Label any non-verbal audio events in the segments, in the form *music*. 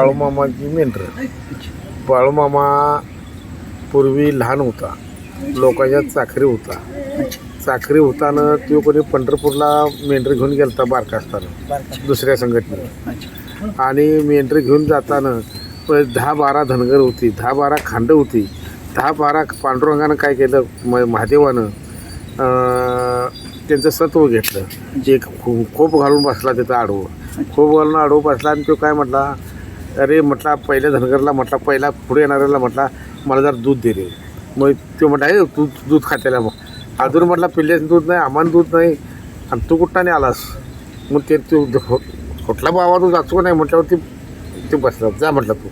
बाळूमामाची मेंढर. बाळूमामा पूर्वी लहान होता. लोकांच्या चाकरी होता. चाकरी होताना तो कोणी पंढरपूरला मेंढर घेऊन गेलता बारका असताना दुसऱ्या संघटनेत आणि मेंढर घेऊन जाताना दहा बारा धनगर होती दहा बारा खांड होती. दहा बारा पांडुरंगानं काय केलं? म महादेवानं त्यांचं सत्व घेतलं. जे खो खोप घालून बसला त्याचा आडवं. खोप घालून आडवं बसला आणि तो काय म्हटला? अरे म्हटला पहिल्या धनगरला म्हटला पहिला पुढे येणाऱ्याला म्हटला मला जर दूध दे रे. मग तो म्हटला हे दूध दूध खात्याला मग. अजून म्हटला पिल्ल्याचं दूध नाही आम्हाला दूध नाही. आणि तू कुठं आलास? मग ते तू हो, कुठला बाबा तू जातो नाही? म्हटल्यावर ती ते बसला जा म्हटलं तू.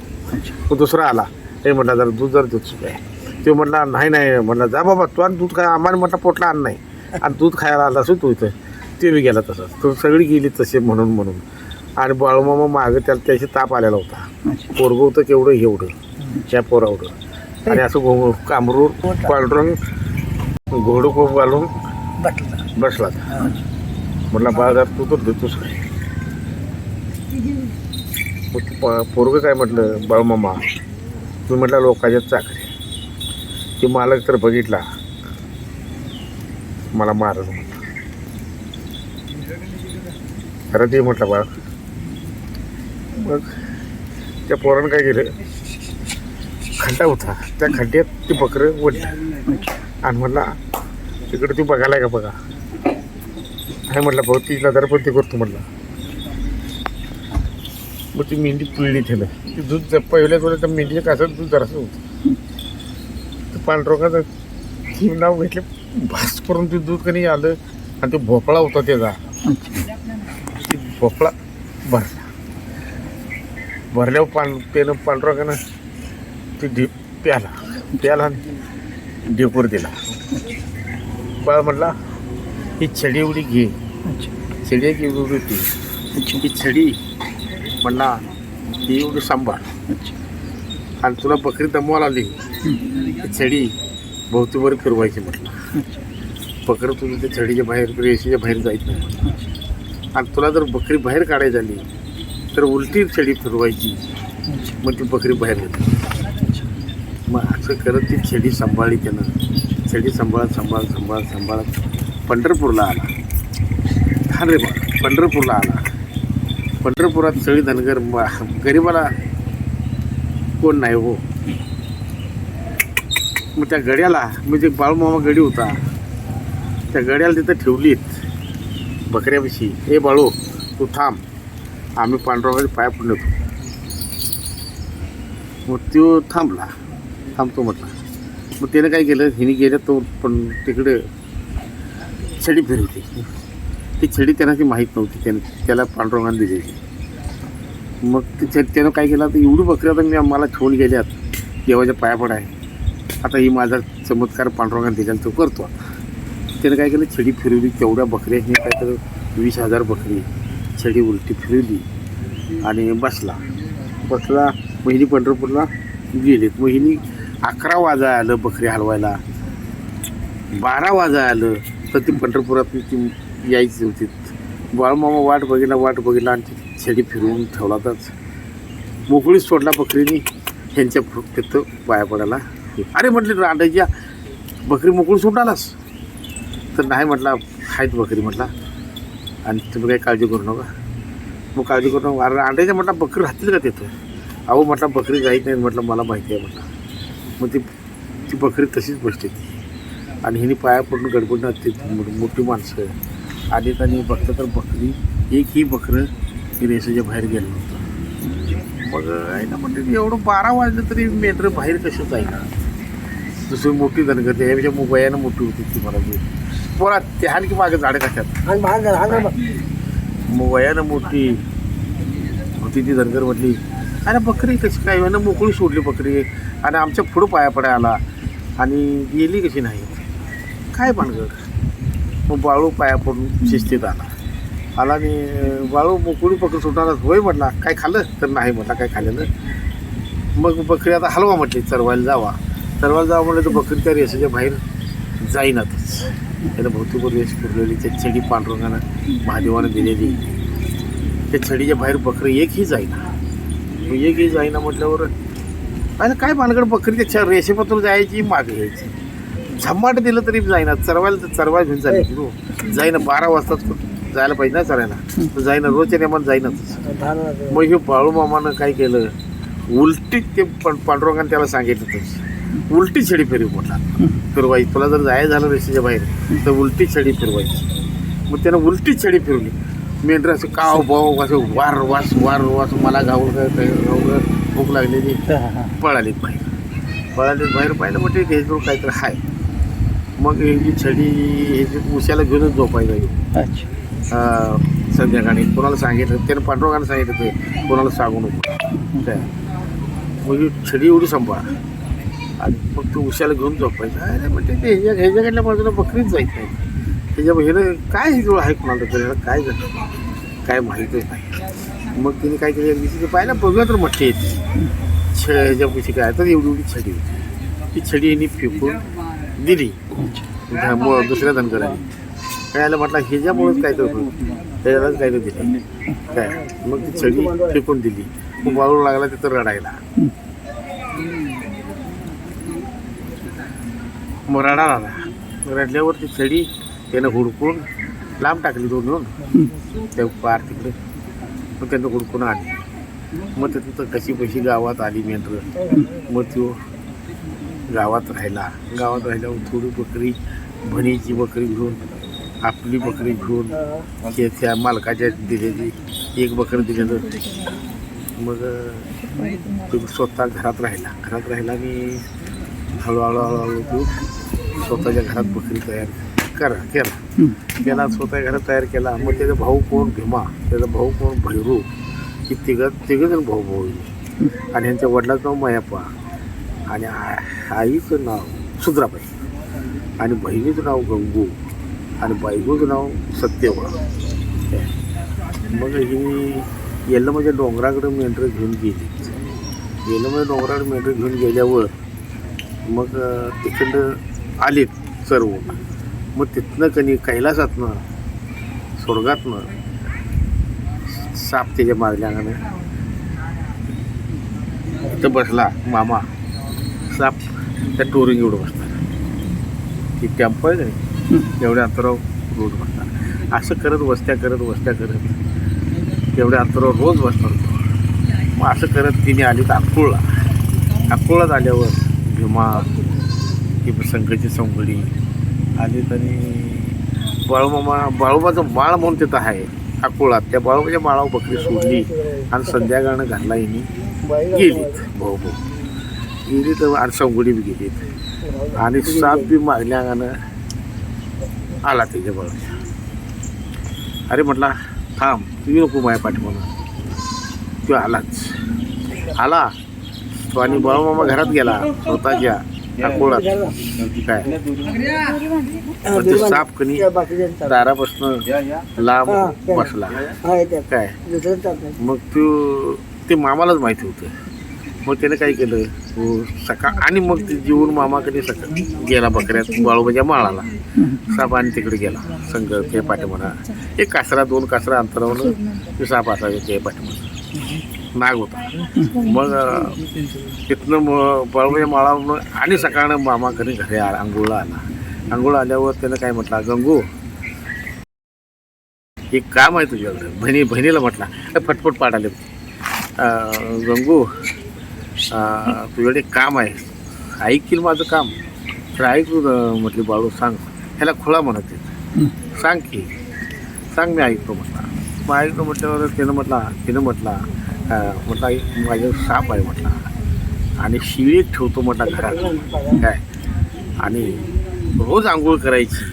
मग दुसरा आला हे म्हटला जरा दूध जर दूध सुद्धा आहे म्हटला नाही नाही. म्हटलं जा बाबा तू आणि दूध काय आम्हाला म्हटलं पोटला आण नाही. आणि दूध खायला आला असो तू इथं. ते बी गेला तसं तो सगळी गेली तसे म्हणून म्हणून. आणि बाळूमामा मागं त्याला त्याची ताप आलेला होता. पोरगं होतं केवढं एवढं. त्या पोरावढं आणि असं घो कामरूर पांढरून घोडं कोप घालून बसला. म्हटलं बाजार तू तर देतोस काय? ते पोरगं काय म्हटलं बाळमामा मी म्हटलं लोकांच्या चाकरी ते मालक तर बघितला. मला मारत म्हटलं खरं ते म्हटलं बाळ मग त्या पोरानं काय केलं? खड्डा होता. त्या खड्ड्यात ते बकरं ओढलं आणि म्हटला तिकडे ती बघायला का बघा? नाही म्हटलं भाऊ ती नजरपंती करतो म्हटलं मग ती मेंढी पिळली त्यानं. ती दूध ज- पहिल्या थोडं त्या मेंढीच्या कासात दूध जरासं होतं. ते पांढरोगाचं ती नाव घेतलं. भास करून ते दूध कधी आलं. आणि ते भोपळा होता त्याचा. ती भोपळा भरला. भरल्यावर पान त्यानं पांढरोगानं ती ढीप प्याला. प्याला ढेपूर दिला. बाळ म्हटला ही छडी एवढी घे. छडी एक एवढी होती. ही छडी म्हणला ही एवढी सांभाळ. आणि तुला बकरी दमवायला आली. ही छडी भोवतीवर फिरवायची म्हटलं. बकरं तुझं त्या छडीच्या बाहेर रेषेच्या बाहेर जायचं. आणि तुला जर बकरी बाहेर काढायची झाली तर उलटी छडी फिरवायची. मग ती बकरी बाहेर येते. मग असं करत ती छडी सांभाळली त्यानं. छडी सांभाळत सांभाळत सांभाळत सांभाळत पंढरपूरला आला. हा रे बा पंढरपूरला आला. पंढरपुरात सगळी धनगर म- गरिबाला कोण नाही हो. मग त्या गड्याला म्हणजे बाळूमामा गडी होता. त्या गड्याला तिथं ठेवलीत बकऱ्यापाशी ए बाळू तू थांब. आम्ही पांडुरंगाचे पाय पडून येतो मग तो थांबला. थांबतो म्हटला. मग त्यानं काय केलं? हिने गेलं तो पण तिकडे छडी फिरवली. ती छडी त्यांना ती माहीत नव्हती. त्याने त्याला पांडुरंगाने दिलेली मग ती त्यानं काय केलं? तर एवढी बकरी आता मी मला ठेवून गेल्यात. देवाच्या पाया पडाय आता ही माझा चमत्कार पांडुरंगाने दिलेला तो करतो. त्याने त्यानं काय केलं? छडी फिरवली. तेवढ्या बकऱ्या हे काय तर वीस हजार बकरी. छडी उलटी फिरवली आणि बसला. बसला महिनी पंढरपूरला गेले महिनी अकरा वाजा आलं बकरी हलवायला. बारा वाजा आलं. तर ती पंढरपुरात ती यायची होती. बाळमामा वाट बघितला वाट बघितला आणि ती छडी फिरवून ठेवलातच. मोकळीच सोडला बकरीने. ह्यांच्या फक्त तिथं पाया पडायला. अरे म्हटले रांडायच्या. बकरी मोकळी सोडून तर नाही म्हटला आहेत बकरी म्हटला. आणि तुम्ही काही काळजी करू नका. मग काळजी करू नका. अरे अंड्याच्या म्हटलं बकरी राहतील का तिथं? अहो म्हटलं बकरी जाईत नाही म्हटलं मला माहिती आहे म्हटलं. मग ती ती बकरी तशीच बसते आणि हिने पाया पडून गडबडणार असते मोठी माणसं. आणि त्यांनी बघतं तर बकरी एकही बकरं ती रेसाच्या बाहेर गेलं नव्हतं मग आहे ना म्हणजे एवढं बारा वाजलं तरी मेंढरं बाहेर कसं जाईना दुसरी मोठी धनगती यापेक्षा मुंबईनं मोठी होती ती मला ती बोला ते आणखी मागे झाडं कशात? मग वयानं मोठी. होती ती धनगर म्हटली अरे बकरी कशी काय यानं मोकळी सोडली बकरी. आणि आमच्या पुढं पाया पडाय आला. आणि गेली कशी नाही. काय भानगड? मग बाळू पाया पडून शिस्तीत आला. आला आणि बाळू मोकळी बकरी सुटायला होय म्हटला काय खाल्लं? तर नाही म्हटला काय खाल्लेलं. मग बकरी आता हलवा म्हटली चरवायला जावा. चरवायला जावा म्हटलं तर बकरी त्या रेषेच्या बाहेर जाईनातच. त्याला भौतिक रेस पुरलेली त्या छडी पांडुरंगानं महादेवानं दिलेली. त्या छडीच्या बाहेर बकरी एकही जाईना. एकही जाईना म्हटल्यावर आणि काय भानगड बकरीच्या त्या रेषेपत्र जायची मागे यायची. झम्माट दिलं तरी जाईना. चरवायला तर चरवाय घेऊन चालेल तू हो. जाईना बारा वाजताच जायला पाहिजे ना चरायला. जाईना रोजच्या नेमान जाईनाच. मग हे बाळू मामानं काय केलं? उलटीत ते पण पांडुरंगाने त्याला सांगितलं तसं. उलटी छडी फिरवी म्हटला फिरवायची तुला जर जायचं झालं रेषेच्या बाहेर तर उलटी छडी फिरवायची. मग त्यानं उलटी छडी फिरवली. मेंढर असं काव बाव असं वार वास वार वास मला काय गावलं भूक लागलेली. पळालीत बाहेर. पळालीत बाहेर पाहिलं म्हणजे ह्याच्यावर काहीतरी हाय. मग ही जी छडी हे उशाला घेऊनच झोपायला अच्छा. संध्याकाळी. कोणाला सांगितलं? त्यानं पांडुरंगाने सांगितलं ते. कोणाला सांगू नको. काय? मग ही छडी एवढी सांभाळ. आणि मग तू उशाला घेऊन झोपायचं. अरे म्हणजे ते ह्याच्या ह्याच्याकडल्या बाजूला बकरीच जायचं आहे त्याच्या हे काय हे आहे कोणाला तर? काय झालं? काय माहिती नाही. मग तिने काय केलं? मी तिथे पाहिलं बघूया तर म्हटली येते. छ पैसे काय? तर एवढी एवढी छडी होती. ती छडी यांनी फेकून दिली. मग दुसऱ्या धनगराने काय आलं म्हटलं ह्याच्यामुळेच काय तर त्याच्यालाच काय तर दिलं. काय? मग ती छडी फेकून दिली. मग वाळू लागला तिथं रडायला. मग रडा आला. रडल्यावरती छडी त्यानं हुडकून लांब टाकली दोन दोन त्या पार तिकडे. मग त्यानं हुडकून आली. मग ते तिथं कशी कशी गावात आली मेंढर. मग तो गावात राहिला. गावात राहिल्यावर थोडी बकरी भणीची बकरी घेऊन आपली बकरी घेऊन ते त्या मालकाच्या दिलेली एक बकरी दिलेलं. मग तो स्वतः घरात राहिला. घरात राहिला आणि हळूहळू हळूहळू तो स्वतःच्या घरात बकरी तयार करा केला केला स्वतः घरात तयार केला मग त्याचा भाऊ कोण? भीमा. त्याचा भाऊ कोण? भैरू. ही तिघं तिघंजण भाऊ भाऊ. आणि ह्यांच्या वडिलाचं नाव मायाप्पा. आणि आईचं नाव सुद्राबाई. आणि बहिणीचं नाव गंगू. आणि बायकोचं नाव सत्यवा मग ही येल्लमध्ये डोंगराकडे मेंढरं घेऊन गेली. येल्लमध्ये डोंगराकडे मेंढरं घेऊन गेल्यावर मग तिकडं आलेत सर्व. मग तिथनं कनी कैलासातनं स्वर्गातनं साप त्याच्या मारल्या अंगाने इथं बसला मामा. साप त्या टोरिंग एवढं बसणार ती टेम्पो आहे का एवढ्या अंतरावर रोज बसणार असं करत वस्त्या करत वस्त्या करत तेवढ्या अंतरावर रोज बसणार तो मग असं करत तिने आली तर अक्कुळला अक्कुळात आल्यावर भीमा ही संघाची संगडी आणि तरी बाळूमामा बाळूमाचं माळ म्हणून तिथं आहे अकोळात त्या बाळूमाच्या माळावर बकरी सोडली आणि संध्याकाळनं घालला हिनी गेलीत. हो, हो. भाऊ भाऊ गेली तर आणि संगडी बी गेलीत. आणि साप बी मागल्या अंगानं आला त्याच्या बाळूच्या. अरे म्हटला थांब तुम्ही नको माझ्या पाठी म्हणून तो आलाच. आला? आणि बाळूमामा घरात गेला स्वतःच्या अकोळात. काय? ते साप कनी दारापासून लांब बसला. काय? मग तो ते मामालाच माहिती होतं. मग त्याने काय केलं? सकाळ आणि मग ते जीवन मामाकडे सकाळ गेला बकऱ्यात बाळूबाच्या माळाला. साप आणि तिकडे गेला. संघ ते पाठीमाना एक कासरा दोन कासरा अंतरावर ते साप असावे ते पाठीमाना नाग होता. मग तिथनं मग माळा माळावरून आणि सकाळनं मामाकडे घरी आला आंघोळला आला. आंघोळ आल्यावर त्यानं काय म्हटला गंगू एक काम आहे तुझ्याकडे. बहिणी बहिणीला म्हटला फटफट पाडाले अं, गंगू तुझ्याकडे काम आहे. ऐकील माझं काम? तर ऐकू म्हटली बाळू सांग. ह्याला खुळा म्हणत सांग की. सांग मी ऐकतो म्हटला. मग ऐकतो म्हटल्यावर त्यानं म्हटला तिनं म्हटला म्हटलं माझं माझ्या साप आहे म्हटला. आणि शिळी ठेवतो म्हटला घरात. काय? आणि रोज आंघोळ करायची.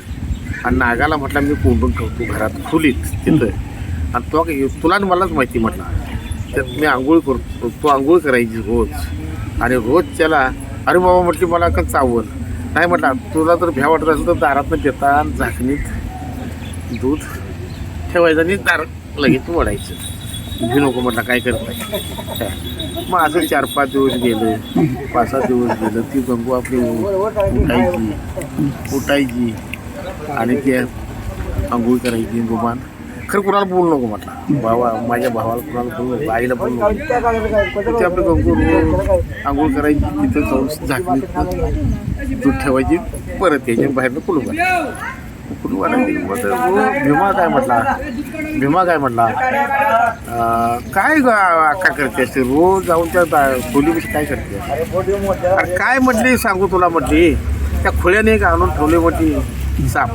आणि नागाला म्हटलं मी कोंडून ठेवतो घरात खोलीत तिथं. आणि तो काय- तुला आणि मलाच माहिती म्हटला. त्यात मी आंघोळ करतो तो आंघोळ करायची रोज. आणि रोज त्याला अरे बाबा म्हटली मला का चावल? नाही म्हटलं तुला जर भ्या वाटत असेल तर दारातनं देता आणि झाकणीत दूध ठेवायचं आणि दार लगेच वडायचं भी नको म्हटलं काय करत नाही. मग असं चार पाच दिवस गेले पाच सहा दिवस गेलं ती गंगू आपली उठायची उठायची. आणि ते आंघोळ करायची गुमान. खरं कुणाला बोलू नको म्हटलं. भावा माझ्या भावाला कुणाला बोलू नको आईला बोलू नको. ते आपली गंगू आंघोळ करायची तिथं जाऊन झाकली दूध ठेवायची परत यायची बाहेरनं कुलू तो भीमा काय म्हटला? भीमा काय म्हटला? काय अक्का करते रोज जाऊन त्या खोलीपाशी काय करते? अरे काय म्हटली सांगू तुला म्हटली? त्या खोल्याने एक आणून ठेवले म्हटली साप.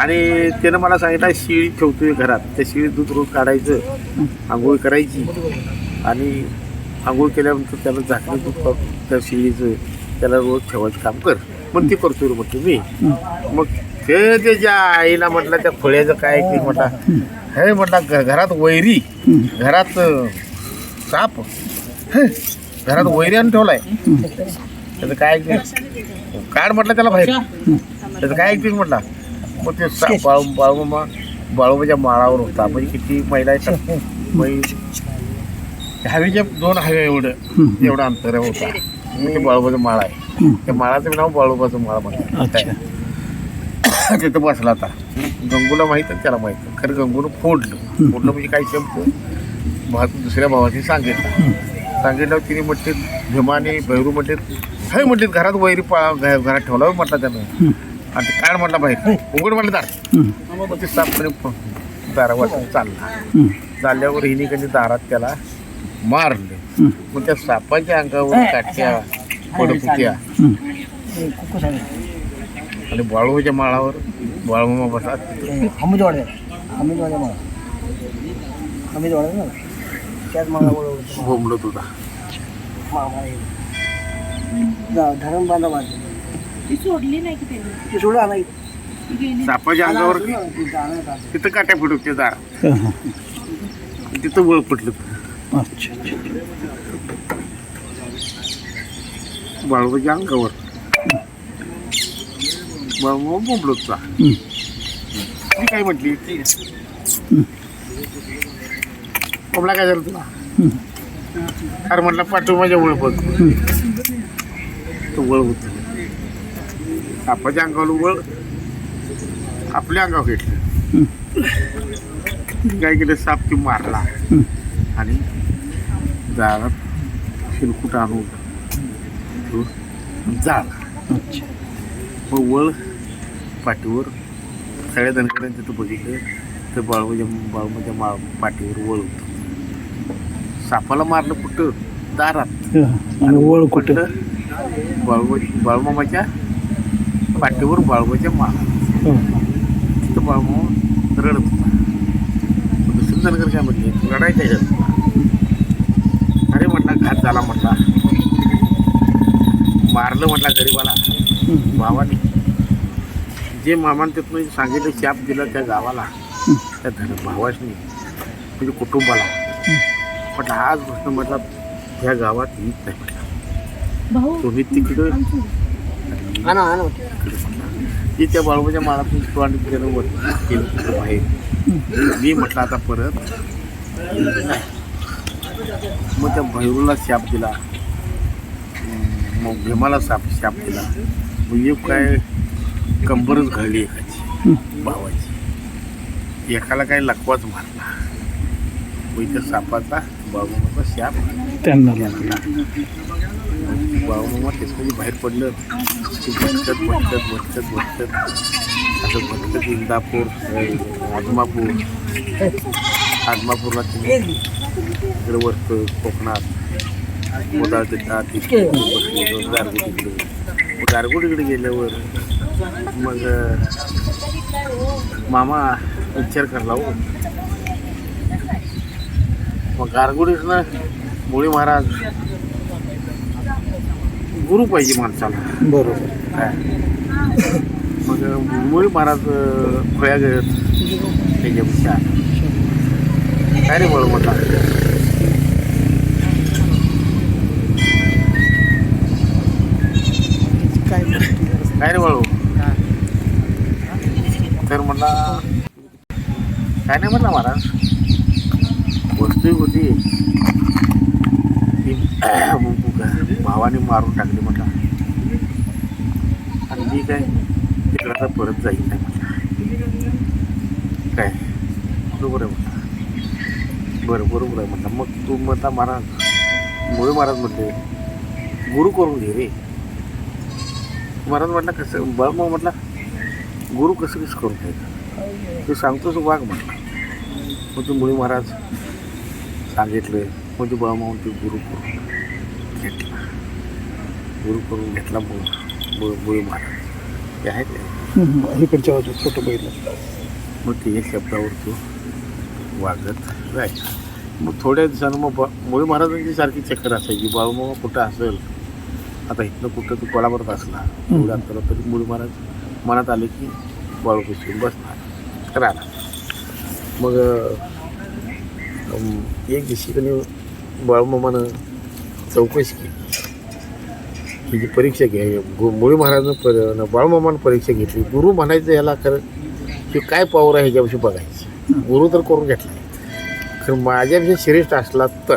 आणि त्यानं मला सांगितलं शिळी ठेवतोय घरात. त्या शिळीत दूध रोज काढायचं आंघोळ करायची. आणि आंघोळ केल्यानंतर त्याला झाकलं दूध त्या शिळीचं त्याला रोज ठेवायचं काम कर. मग ते करतोय रे म्हटलं मी. मग ते त्याच्या आईला म्हटलं त्या खोळ्याचं काय ते म्हटला हे म्हटला घ- घरात वैरी घरात अं, साप हे, घरात वैरी आणून ठेवलाय. त्याचं काय ऐकते काढ म्हटलं त्याला बाहेर. त्याचं काय ऐकते म्हटला मग ते सा- बाळू बाळूमा बाळूमाच्या माळावर होता. म्हणजे किती महिला आहेत म्हणजे हवेच्या दोन हवे एवढं एवढं अंतर होता. म्हणजे बाळूबाचा बाळूबाचं आहे. त्या माळाचं नाव बाळूबाचं माळा म्हणतात. *laughs* तिथं बसला आता. गंगूला माहीत आहे त्याला माहीत. खरं गंगूनं फोडलं. फोडलं म्हणजे काय शब्द भाव दुसऱ्या भावाची सांगितलं. सांगितलं तिने म्हटले भीमाने भैरू म्हटले हे म्हटले घरात वैरी पा घरात ठेवला म्हटलं त्यानं. आणि ते काढ म्हटलं बाहेर. उघड म्हटलं दार. मग ते सापणे दारावर चालला. चालल्यावर हिने कधी दारात त्याला मारले. मग त्या सापाच्या अंगावर काट्या पडत होत्या आणि बाळूच्या माळावर बाळूमा बसला हमीद वाढे हमीद वाढे मला हमीद वाढे ना त्याच मला बोलवलं भोमलत होता धरण बांधा माझे ती सोडली नाही की त्यांनी? ते सोडा नाही. सापाच्या अंगावर तिथं काट्या फुटत होत्या दार तिथं वळ पडलं अच्छा बाळूबाच्या अंगावर. बोंबलत होता ती काय म्हटली? कोंबला काय झालं तुला? अरे म्हटलं पाठव माझ्या वळ बघ. तो वळ होत. सापाच्या अंगावर वळ आपल्या अंगावर घेतलं. काय केलं साप ती मारला. आणि दारात शिलकुट आणून जाळला मग वळ पाठीवर सगळ्या धनकऱ्यांनी तिथं बघितलं तर बाळूच्या बाळूमाच्या मा पाठीवर वळ. होतं सापाला मारलं कुठं? दारात. आणि वळ कुठं? बाळू बाळूमामाच्या पाठीवर बाळूमाच्या मा तिथं बाळूमामा रडत होता. दुसरी धनगर काय म्हटले रडायच्या ह्याच्यात अरे म्हटला घात झाला म्हटला. मारलं म्हटला गरीबाला. भावाने. जे मामान तिथनं सांगितलं चाप दिला त्या गावाला त्या धन भावाशनी म्हणजे कुटुंबाला. म्हटलं आज गोष्ट म्हटला ह्या गावात येत नाही म्हटलं. तुम्ही तिकडं ती त्या बाळूबाच्या माळातून आणि त्यानं वर केलं तिकडं बाहेर. मी म्हटलं आता परत मग त्या भैरूला शाप दिला. मग भीमाला साप शाप दिला. मग एक काय कंबरच घडली एकाची भावाची एकाला काय लकवाच मारला. मग त्या सापाचा बाळूमामाचा शाप त्यांना बाळूमामा त्याच्यामध्ये बाहेर पडलं. ते भटकत भटकत भटकत भटकत. असं भटकत इंदापूर आदमापूर. आदमापूरला ते इकडे वरतं कोकणात तिथं तिकडे गारगोटीकडे. गारगोटीकडे गेल्यावर मग मामा विचार करला हो. मग गारगोडीतनं मुळी महाराज गुरु पाहिजे माणसाला. बरोबर. काय मग मुळी महाराज खोया गळत त्याच्यापेक्षा. काय रे बोल म्हटला? काय काय रे बाळू? तर म्हणला. काय नाही म्हटला महाराज. वस्तू होती. ती भावाने मारून टाकली म्हटला आणि मी काय तिकडं आता परत जाईल नाही म्हटलं काय? बरोबर आहे म्हटलं बरं बरोबर आहे म्हटलं मग तू म्हणता महाराज मुळे महाराज म्हटले गुरु करून घे रे. महाराज म्हटलं कसं? बरं मग म्हटलं गुरु कसं कसं करून घ्यायचं? तू सांगतोस वाघ म्हटलं मग ते मुळे महाराज सांगितलं मग ते बळमावून ते गुरु करून घेतला. गुरु करून घेतला मुळ महाराज. ते आहे ते. इकडच्या बाजू फोटो बघितलं मग ते शब्दावर तो वागत राहायचा मग थोड्या दिवसानं मग बा- मुळे महाराजांची सारखी चक्कर असायची बाळूमामा कुठं असेल? आता इथनं कुठं तू कोल्हापुरात असला एवढ्या अंतरात तरी मुळे महाराज मनात आले की बाळू पिशवीत बसणार. करायला मग एक दिवशी त्यांनी बाळूमामानं चौकशी केली. ही जी परीक्षा घ्या गु- मुळी महाराजनं पर बाळूमामानं परीक्षा घेतली. गुरु म्हणायचं याला खरं की काय पावर आहे ह्याच्याविषयी बघायची. गुरु तर करून घेतला. खरं माझ्याविषयी श्रेष्ठ असला तर.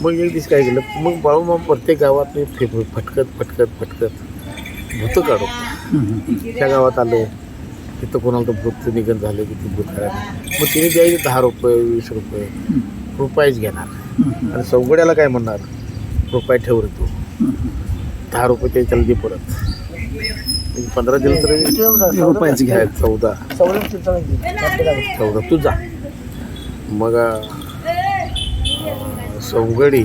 मग एक दिवस काय केलं? मग बाळूमाम प्रत्येक गावात मी फे फटकत फटकत फटकत भूतं काढू त्या गावात आलं. तिथं कोणाला तर भूत निघन झालं की ते भूत काढायला मग तिने द्यायचे दहा रुपये वीस रुपये. रुपयेच घेणार. आणि चौघड्याला काय म्हणणार? रुपये ठेव रे तू. दहा रुपये ते त्याला दे परत. पंधरा दिलं तरी रुपयाचं घ्या. चौदा. चौदा. तू जा. मग सौगडी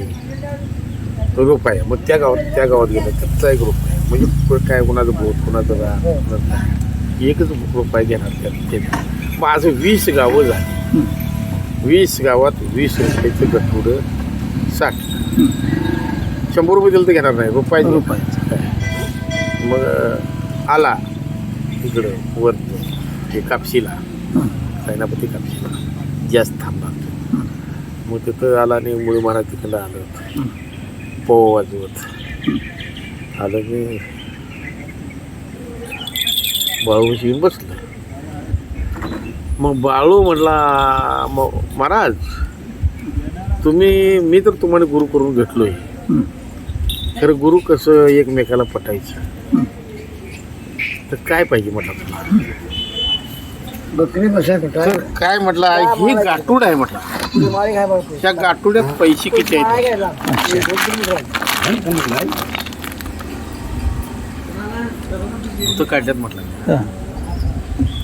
रुपये. मग त्या गावात त्या गावात गेलं त्याचा एक रुपये. म्हणजे काय कोणाचं बोट कोणाचं कोणाचं काय. एकच रुपये घेणार त्यात माझं वीस गावं झाली. वीस गावात वीस रुपयाचं गठुडं साठ. शंभर रुपये दिलं तर घेणार नाही रुपयाचं. रुपयाचं. मग आला इकडं वर हे कापशीला. सैनापती कापशीला. जास्त थांबला मग तिथं आला आणि मुळे महाराज तिकडं आलं. पोव वाजवत. आलं की बाळूशी बसलं. मग बाळू म्हटला "म- महाराज तुम्ही मी तर तुम्हाला गुरु करून घेतलोय. खरं गुरु कसं एकमेकाला पटायचं? तर काय पाहिजे म्हटलं तुला बकरी तर काय म्हटलं ही गाठूड आहे म्हटलं. त्या गाठुड्यात पैसे किती आहेत? काय घ्यायला? दोन तीन मिनिटं. तो काढल्यात म्हटलं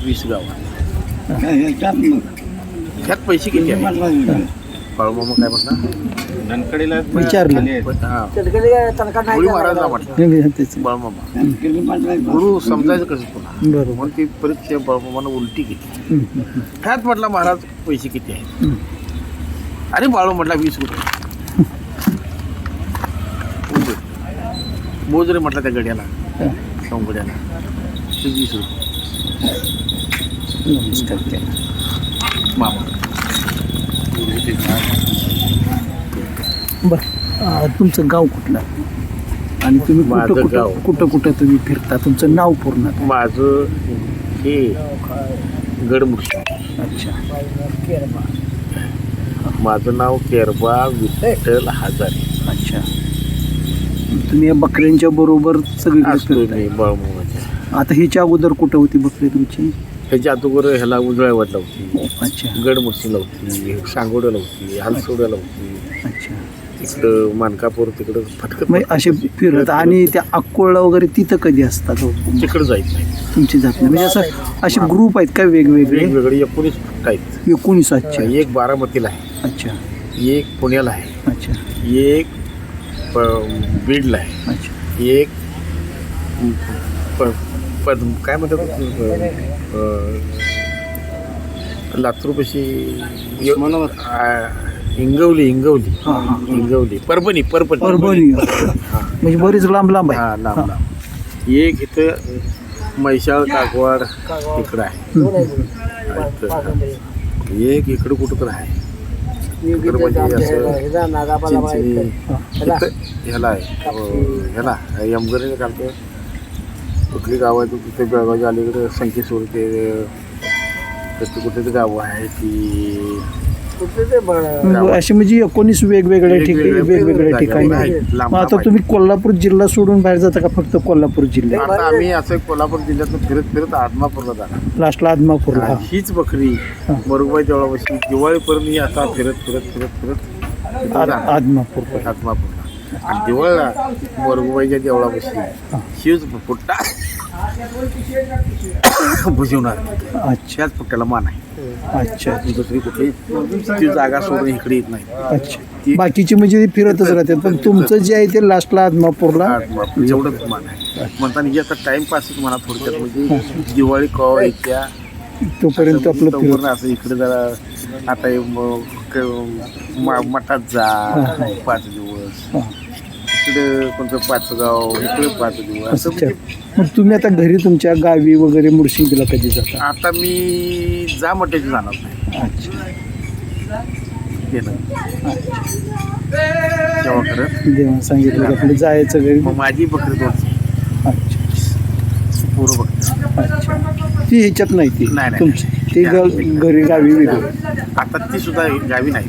वीस गावात त्यात पैसे किती आहेत? बाळूमामा काय म्हटलं धनकडीला विचारलं. हा. महाराजला. म्हटलं बाळूमामा. गुरु समजायचं कसं तुला? बरोबर. म्हणून ती परीक्षा बाळूमामानं उलटी केली. ह्यात म्हटलं महाराज पैसे किती आहेत? अरे बाळू म्हटला वीस रुपये. मोज. मोज रे म्हटलं त्या गड्याला. सौगड्याला ते वीस रुपये मामा बर तुमचं गाव कुठलं आणि तुम्ही माझं कुठं गाव. कुठं कुठं कुठं तुम्ही फिरता तुमचं नाव पूर्ण माझं हे गडमुर्शी अच्छा माझं नाव केरबा विठ्ठल हजारे अच्छा तुम्ही या बकऱ्यांच्या बरोबर सगळीकडे फिरताय. बाळूमामाच्या. आता ह्याच्या अगोदर कुठं होती बकरी तुमची? ह्याच्या अगोदर ह्याला उजळावट लावती अच्छा. गडमुर्शी लावती सांगोड्या लावती हालसोड्या लावती अच्छा. तिकडं मानकापूर तिकडं फटकत मग असे फिरत आणि त्या अक्कोळला वगैरे तिथं कधी असतात हो? तिकडं जायचं नाही. तुमची जात नाही. म्हणजे असं असे ग्रुप आहेत का वेगवेगळे? वेगवेगळे एकोणीस फक्त आहेत. एकोणीस अच्छा. एक बारामतीला आहे. अच्छा. एक पुण्याला आहे. अच्छा. एक प- बीडला आहे. अच्छा. एक प- काय म्हणतात लातूरपाशी हिंगवली हिंगवली हां हां. हिंगवली परभणी परभणी. परभणी. म्हणजे बरीच लांब लांब हा आहे लांब. लांब एक इथं म्हैसाळ कागवाड इकडं आहे. इथं. एक इकडं कुठं तर आहे. असं चिंचणी. ह्याला आहे. अं, ह्याला. यमगरीने कुठली गाव आहे तिथे बेळगावच्या अलीकडे संकेश्वर ते तशी कुठली गावं आहे ती अशी म्हणजे एकोणीस वेगवेगळ्या ठिकाणी वेगवेगळ्या ठिकाणी. आहेत. मग आता तुम्ही कोल्हापूर जिल्हा सोडून बाहेर जाता का फक्त कोल्हापूर जिल्ह्यात? आता आम्ही असं कोल्हापूर जिल्ह्यातून फिरत फिरत आदमापूरला जाणार. लास्टला आदमापूरला. हीच बकरी. मरुबाई देवळापाशी दिवाळीपर्यंत ही आता फिरत फिरत फिरत फिरत. आदमापूर आदमापूरला. आणि दिवाळीला मरुबाईच्या देवळापाशी शिवच पुट्टा भुजवणार अच्छा त्याच पुट्ट्याला मान आहे. अच्छा. दुसरी कुठली ती जागा सोडून इकडे येत नाही. अच्छा. बाकीची म्हणजे फिरतच राहतात. पण तुमचं जे आहे ते लास्टला आदमापूरला आदमापूर एवढंच मान आहे. म्हणताना ही आता टाइमपासच म्हणा थोडक्यात. म्हणजे दिवाळी कवा येत्या. तोपर्यंत आपलं तोपर्यंत असं इकडे जरा आता मठात जा. पाच दिवस. इकडे कोणतं पाच गाव इकडे पाच दिवस असं अच्छा म्हणजे मग तुम्ही आता घरी तुमच्या गावी वगैरे मुर्शिंगला कधी जाता? आता मी जा म्हटायची जाणार. नाही अच्छा. गेलं. तेव्हा करत देवान सांगितलं की आपलं जायचं घरी. मग माझी बकरी दोन. अच्छा. पोरं बघतात. अच्छा. ती ह्याच्यात नाही ती? नाही, नाही. तुमची? ती ग- घरी गावी वेगळी. आता ती सुद्धा गावी नाही.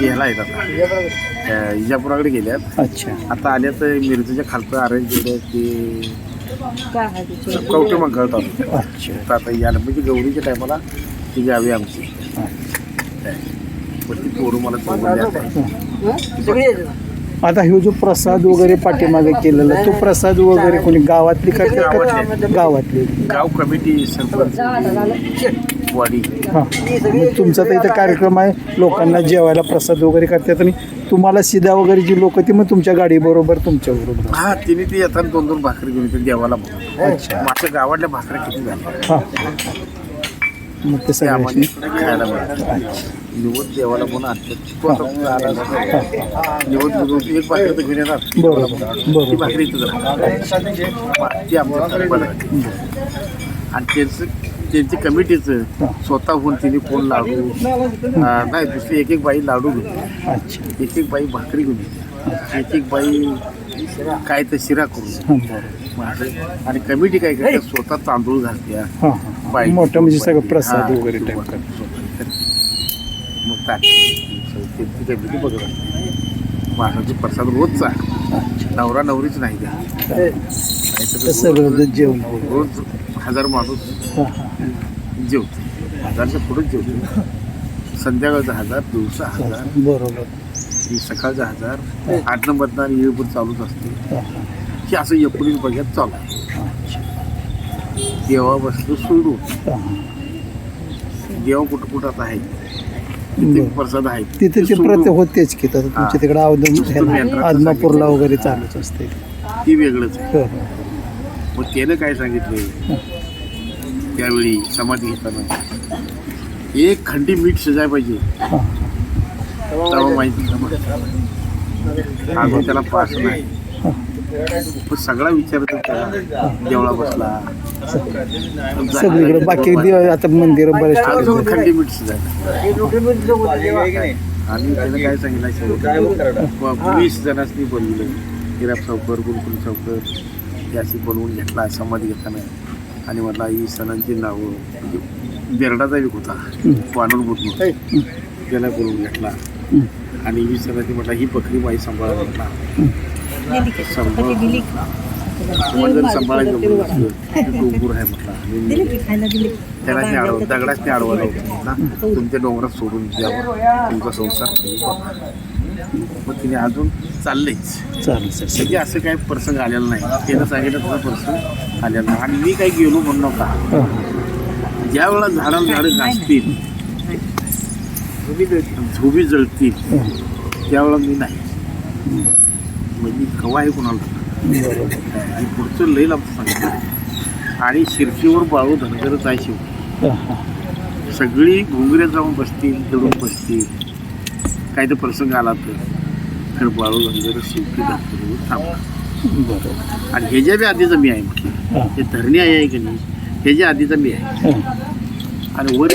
ती ह्याला येतात. इजापुराकडे गेल्यात. अच्छा. आता आल्या तर मिरचीच्या खालचं अरेंज केलं? कवटे मग गळतात अच्छा. तर आता याला म्हणजे गौरीच्या टायमाला ती गावी आमची. पण ती पोरं मला. आता ह्यो जो प्रसाद वगैरे पाठीमागे केलेला तो प्रसाद वगैरे कोणी गावातली करतात का गावातली. गाव कमिटी सरपंच. वाडी. हां. मग तुमचा तर इथं कार्यक्रम आहे. लोकांना जेवायला प्रसाद वगैरे करतात आणि तुम्हाला सिधा वगैरे जी लोक ती मग तुमच्या गाडीबरोबर तुमच्या बरोबर. हा तिने ती येताना दोन दोन भाकरी घेऊन येते देवाला म्हणून. अच्छा. माझ्या गावातल्या भाकऱ्या किती झाल्या? हां. मग ते ते आम्हाला खायला मिळतात. निवड देवाला म्हणून आणतात. तो आता आला ना. निवड एक भाकरी तर घेऊन येणार. बरोबर ती भाकरी इथं ती आमच्या आणि त्यांचं त्यांची कमिटीचं स्वतःहून तिने कोण लाडू नाही दुसरी एक एक बाई लाडू घेते अच्छा. एक एक बाई भाकरी घेऊन एक एक बाई काय तर शिरा करून आणि कमिटी काय करते? स्वतः तांदूळ घालते मोठं म्हणजे सगळं प्रसाद वगैरे. मग त्यांची कमिटी बघत महाराज प्रसाद रोजचा नवरा नवरीच नाही द्या. सगळं जेवण रोज हजार माणूस जेवते हजारच्या पुढेच जेवते संध्याकाळचा हजार दिवसा हजार. बरोबर. सकाळचा हजार. आठ नंबरचा आणि येळपूर चालूच असते. की असं एकोणीस बघ्यात चालू आहे. देवा बसलो हां देवा कुठं कुठं आता आहे. प्रसाद आहे. तिथे ते सोडून प्रत्येक होतेच की तसं तुमच्या तिकडे आदमापूरला वगैरे चालूच असते. ती वेगळंच आहे. मग त्यानं काय सांगितलं? त्यावेळी समाधी घेताना. एक खंडी मीठ शिजाय पाहिजे. तेव्हा माहिती अजून त्याला पास नाही. पण सगळा विचारतो त्याला. देवळा बसला. सगळीकडे बाकी आता मंदिर बरेच. खंडी मीठ तेव्हा. आणि त्यानं काय सांगितलं? वीस जणांनी बोलवलं. हिराब चौकर गुलकुल चौकर अशी बनवून घेतला समाधी घेताना. आणि म्हटला वीस जणांची नावं म्हणजे बेरडाचा एक होता वानर बुद्ध त्याला बोलवून घेतला. हं. आणि वीस जणांनी म्हटला ही बकरी माई सांभाळा. म्हटला जर सांभाळायचं डोंगर आहे म्हटला. त्याला ते अडव दगडाच ते अडवायला होतं ना तुमच्या डोंगरात सोडून द्यावं तुमचा संसार. मग तिने अजून चाललेच चालेल सर म्हणजे असं काही प्रसंग आलेला नाही. त्यानं सांगितलं तसा प्रसंग आलेला नाही. आणि मी काही गेलो म्हणू नका. हां. हां ज्या वेळेला झाडाला झाडं घासतील झोबी जळतील. त्यावेळेला मी नाही. म्हणजे कवा आहे कोणाला? बरोबर पुढचं लई लांब सांगितलं आणि शिरकीवर बाळू धनगरच आहे शेवटी. हां हां. सगळी घुंगऱ्या जाऊन बसतील दडून बसतील. काही तर प्रसंग आला तर. बाळू धनगर शेवटी धनगरीवर थांबला बरोबर आणि ह्याच्या बी आधीचं मी आहे म्हटलं हां. धरणी आहे की नाही ह्याच्या आधीचा मी आहे. आणि वर.